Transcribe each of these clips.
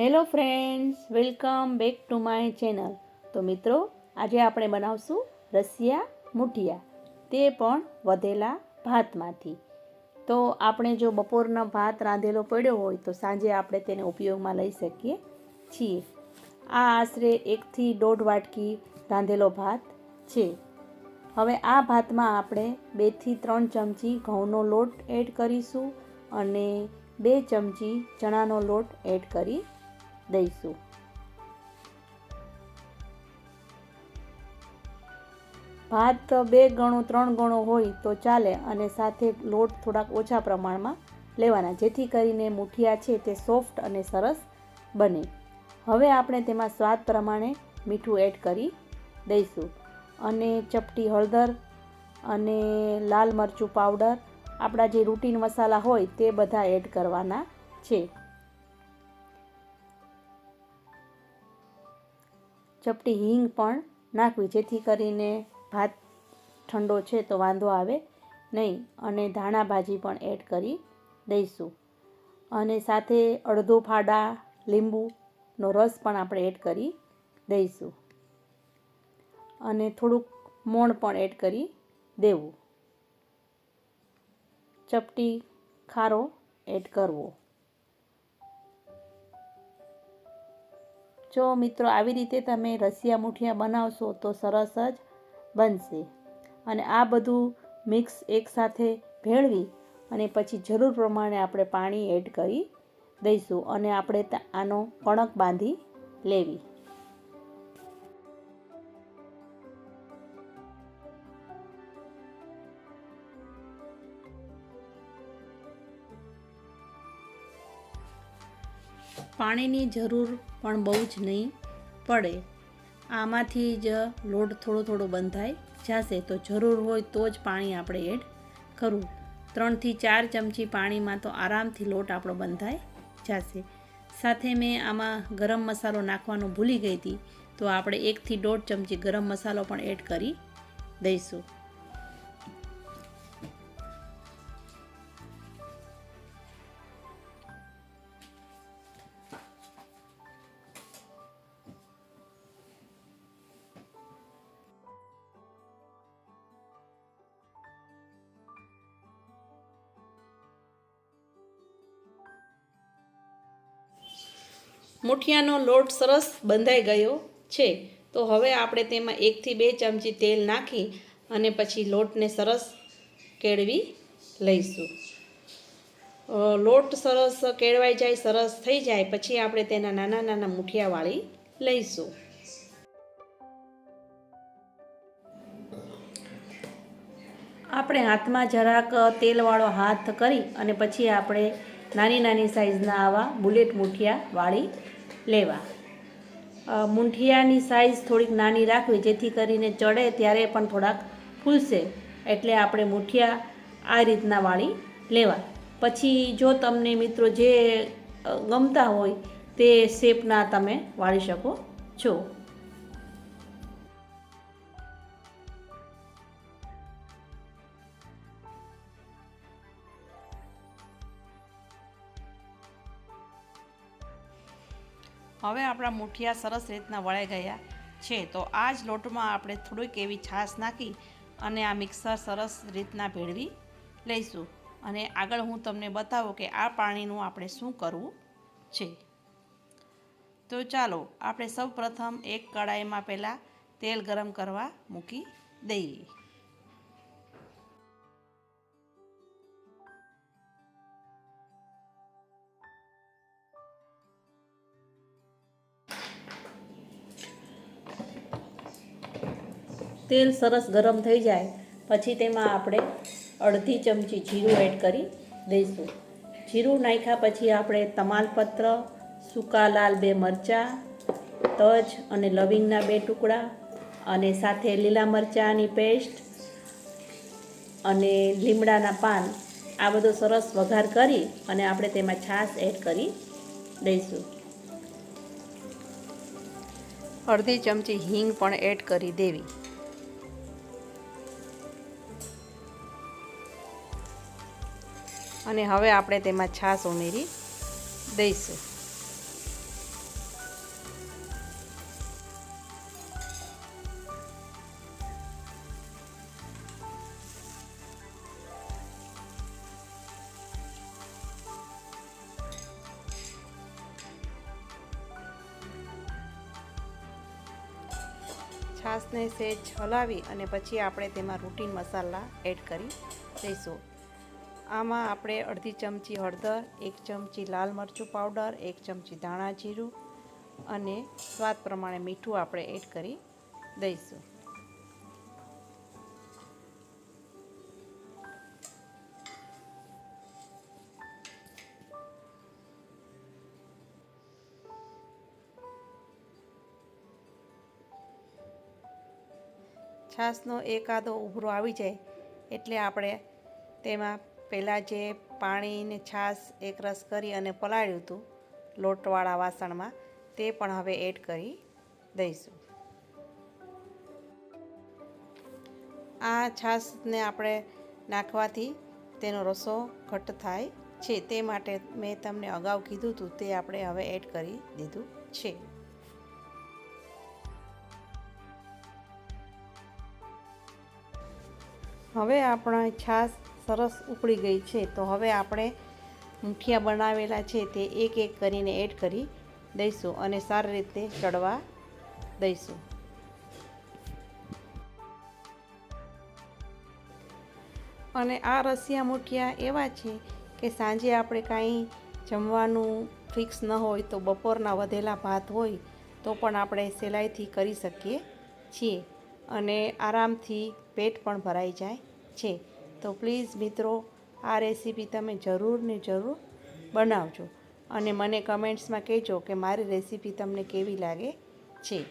Hello friends welcome back to my channel તો મિત્રો, આજે આપણે બનાવશું રસિયા મુઠિયા. તે પણ વધેલા ભાતમાંથી. તો આપણે જો બપોરનો ભાત રાંધેલો પડ્યો હોય, તો સાંજે આપણે તેને ઉપયોગમાં લઈ શકીએ છીએ. આ આશરે એકથી દોઢ વાટકી રાંધેલો ભાત છે. હવે આ ભાતમાં આપણે બેથી ત્રણ ચમચી ઘઉંનો લોટ એડ કરીશું અને બે ચમચી ચણાનો લોટ એડ કરી દઈશું ભાત બે ગણો, ત્રણ ગણો હોય તો ચાલે અને સાથે લોટ થોડાક ઓછા પ્રમાણમાં લેવાના, જેથી કરીને મુઠિયા છે તે સોફ્ટ અને સરસ બને. હવે આપણે તેમાં સ્વાદ પ્રમાણે મીઠું એડ કરી દઈશું. અને ચપટી હળદર અને લાલ મરચું પાવડર, આપણા જે રૂટીન મસાલા હોય તે બધા એડ કરવાના છે. ચપટી હિંગ પણ નાખવી, જેથી કરીને ભાત ઠંડો છે તો વાંધો આવે નહીં. અને ધાણા ભાજી પણ એડ કરી દઈશું. અને સાથે અડધો ફાડા લીંબુનો રસ પણ આપણે એડ કરી દઈશું. અને થોડુંક મોણ પણ એડ કરી દેવું. ચપટી ખારો એડ કરવો. જો મિત્રો આવી રીતે તમે રસિયા મુઠિયા બનાવશો તો સરસ જ બનશે. અને આ બધું મિક્સ એકસાથે ભેળવી અને પછી જરૂર પ્રમાણે આપણે પાણી એડ કરી દઈશું અને આપણે આનો કણક બાંધી લેવી. પાણીની જરૂર પણ બહુ જ નહીં પડે. આમાંથી જ લોટ થોડો થોડો બંધાઈ જશે તો જરૂર હોય તો જ પાણી આપણે એડ કરવું ત્રણથી ચાર ચમચી પાણીમાં તો આરામથી લોટ આપણો બંધાઈ જશે. સાથે મેં આમાં ગરમ મસાલો નાખવાનો ભૂલી ગઈ હતી, તો આપણે એકથી દોઢ ચમચી ગરમ મસાલો પણ એડ કરી દઈશું. મુઠિયાનો લોટ સરસ બંધાઈ ગયો છે. તો હવે આપણે તેમાં એકથી બે ચમચી તેલ નાખી અને પછી લોટને સરસ કેળવી લઈશું. લોટ સરસ કેળવાઈ જાય, સરસ થઈ જાય, પછી આપણે તેના નાના નાના મુઠિયા વાળી લઈશું. આપણે હાથમાં જરાક તેલવાળો હાથ કરી અને પછી આપણે નાની નાની સાઇઝના આવા બુલેટ મુઠિયા વાળી લેવા. મૂઠિયાની સાઇઝ થોડીક નાની રાખવી, જેથી કરીને ચડે ત્યારે પણ થોડાક ફૂલશે. એટલે આપણે મૂઠિયા આ રીતના વાળી લેવા. પછી જો તમને મિત્રો જે ગમતા હોય તે શેપના તમે વાળી શકો છો. હવે આપણા મુઠિયા સરસ રીતના વળાઈ ગયા છે, તો આ જ લોટમાં આપણે થોડીક એવી છાશ નાખી અને આ મિક્સર સરસ રીતના ભેળવી લઈશું. અને આગળ હું તમને બતાવું કે આ પાણીનું આપણે શું કરવું છે. તો ચાલો આપણે સૌ પ્રથમ એક કડાઈમાં પહેલાં તેલ ગરમ કરવા મૂકી દઈએ. તેલ સરસ ગરમ થઈ જાય, પછી તેમાં આપણે અડધી ચમચી જીરું એડ કરી દઈશું. જીરું નાખ્યા પછી આપણે તમાલપત્ર, સૂકા લાલ બે મરચાં, તજ અને લવિંગના બે ટુકડા અને સાથે લીલા મરચાંની પેસ્ટ અને લીમડાના પાન. આ બધો સરસ વઘાર કરી અને આપણે તેમાં છાશ એડ કરી દઈશું. અડધી ચમચી હિંગ પણ એડ કરી દેવી. અને હવે આપણે તેમાં છાશ ઉમેરી દઈશું. છાશને સહેજ હલાવી અને પછી આપણે તેમાં રૂટીન મસાલા એડ કરી દઈશું. આમાં આપણે અડધી ચમચી હળદર, એક ચમચી લાલ મરચું પાવડર, એક ચમચી ધાણા જીરું અને સ્વાદ પ્રમાણે મીઠું આપણે એડ કરી દઈશું. છાશનો એકાદો ઉભરો આવી જાય એટલે આપણે તેમાં પહેલાં જે પાણીને છાશ એક રસ કરી અને પલાળ્યું હતું, લોટવાળા વાસણમાં, તે પણ હવે એડ કરી દઈશું. આ છાશને આપણે નાખવાથી તેનો રસો ઘટ્ટ થાય છે. તે માટે મેં તમને અગાઉ કીધું હતું, તે આપણે હવે એડ કરી દીધું છે. હવે આપણા છાશ સરસ ઉકળી ગઈ છે. તો હવે આપણે મુઠિયા બનાવેલા છે તે એક એક કરીને એડ કરી દઈશું અને સારી રીતે ચડવા દઈશું. અને આ રસિયા મુઠિયા એવા છે કે સાંજે આપણે કાંઈ જમવાનું ફિક્સ ન હોય તો બપોરના વધેલા ભાત હોય તો પણ આપણે સહેલાઈથી કરી શકીએ છીએ અને આરામથી પેટ પણ ભરાઈ જાય છે. તો પ્લીઝ મિત્રો, આ રેસીપી તમે જરૂર ને જરૂર બનાવજો. અને મને કમેન્ટ્સમાં કહેજો કે મારી રેસીપી તમને કેવી લાગે છે.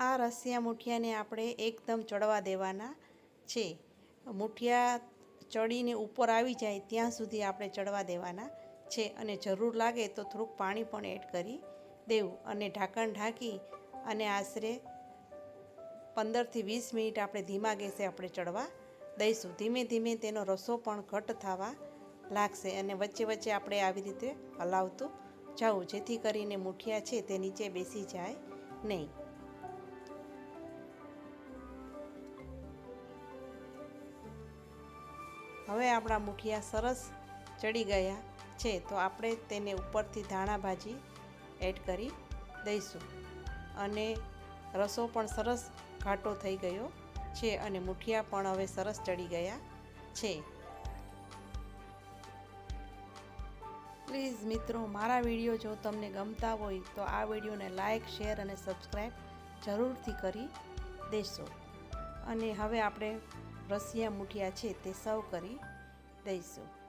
આ રસિયા મુઠિયાને આપણે એકદમ ચડવા દેવાના છે. મુઠિયા ચડીને ઉપર આવી જાય ત્યાં સુધી આપણે ચડવા દેવાના છે. અને જરૂર લાગે તો થોડુંક પાણી પણ એડ કરી દેવું અને ઢાંકણ ઢાંકી અને આશરે પંદરથી વીસ મિનિટ આપણે ધીમા ગેસે આપણે ચડવા દઈશું. ધીમે ધીમે તેનો રસો પણ ઘટ થવા લાગશે અને વચ્ચે વચ્ચે આપણે આવી રીતે હલાવતું જવું, જેથી કરીને મુઠિયા છે તે નીચે બેસી જાય નહીં. હવે આપણા મુઠિયા સરસ ચડી ગયા છે, તો આપણે તેને ઉપરથી ધાણા ભાજી એડ કરી દઈશું. અને રસો પણ સરસ ઘાટો થઈ ગયો છે અને મુઠિયા પણ હવે સરસ ચડી ગયા છે. પ્લીઝ મિત્રો, મારા વીડિયો જો તમને ગમતા હોય તો આ વિડીયોને લાઇક શેર અને સબસ્ક્રાઈબ જરૂરથી કરી દેશો. અને હવે આપણે રસિયા મુઠિયા છે તે સર્વ કરી દઈશું.